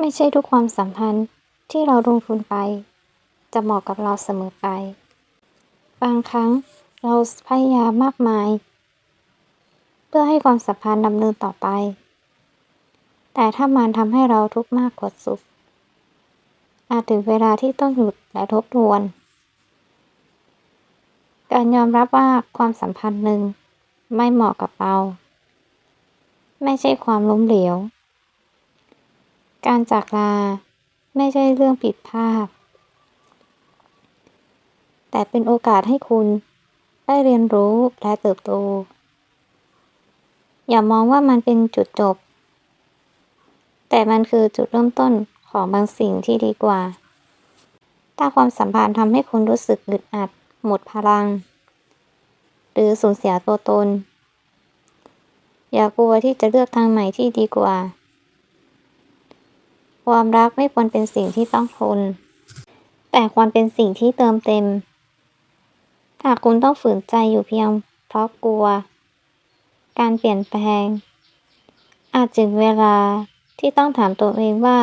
ไม่ใช่ทุกความสัมพันธ์ที่เราลงทุนไป จะเหมาะกับเราเสมอไป บางครั้งเราพยายามมากมาย เพื่อให้ความสัมพันธ์ดำเนินต่อไป แต่ถ้ามันทำให้เราทุกข์มากกว่าสุข อาจถึงเวลาที่ต้องหยุดและทบทวน การยอมรับว่าความสัมพันธ์หนึ่งไม่เหมาะกับเรา ไม่ใช่ความล้มเหลว การจากลาไม่ใช่เรื่องผิดพลาด แต่เป็นโอกาสให้คุณได้เรียนรู้และเติบโต อย่ามองว่ามันเป็นจุดจบ แต่มันคือจุดเริ่มต้นของบางสิ่งที่ดีกว่า ถ้าความสัมพันธ์ทำให้คุณรู้สึกอึดอัด หมดพลัง หรือสูญเสียตัวตน อย่ากลัวที่จะเลือกทางใหม่ที่ดีกว่า ความรักไม่ควรเป็นสิ่งที่ต้องทน แต่ควรเป็นสิ่งที่เติมเต็ม หากคุณต้องฝืนใจอยู่เพียง เพราะกลัว การเปลี่ยนแปลง อาจถึงเวลาที่ต้องถามตัวเองว่า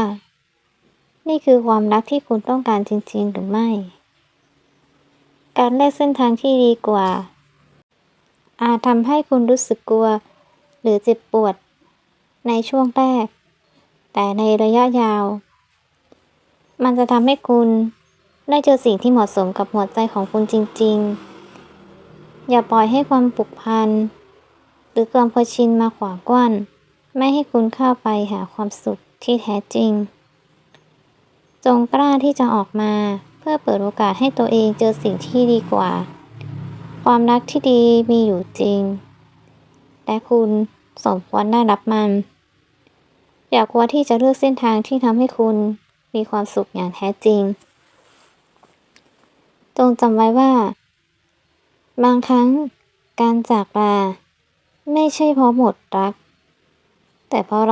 นี่คือความรักที่คุณต้องการจริง ๆ หรือไม่ การเลือกเส้นทางที่ดีกว่า อาจทำให้คุณรู้สึกกลัว หรือเจ็บปวด ในช่วงแรก แต่ในระยะยาว มันจะทำให้คุณได้เจอสิ่งที่เหมาะสมกับหัวใจของคุณจริง ๆ อย่าปล่อยให้ความผูกพันหรือความเคยชินมาขวางกั้นไม่ให้คุณเข้าไปหาความสุขที่แท้จริง จงกล้าที่จะออกมาเพื่อเปิดโอกาสให้ตัวเองเจอสิ่งที่ดีกว่า ความรักที่ดีมีอยู่จริง และคุณสมควรได้รับมัน อย่ากลัวที่จะเลือกเส้นทางที่ทำให้คุณมีความสุขอย่างแท้จริง จงจำไว้ว่า บางครั้งการจากลา ไม่ใช่เพราะหมดรัก แต่เพราะเรา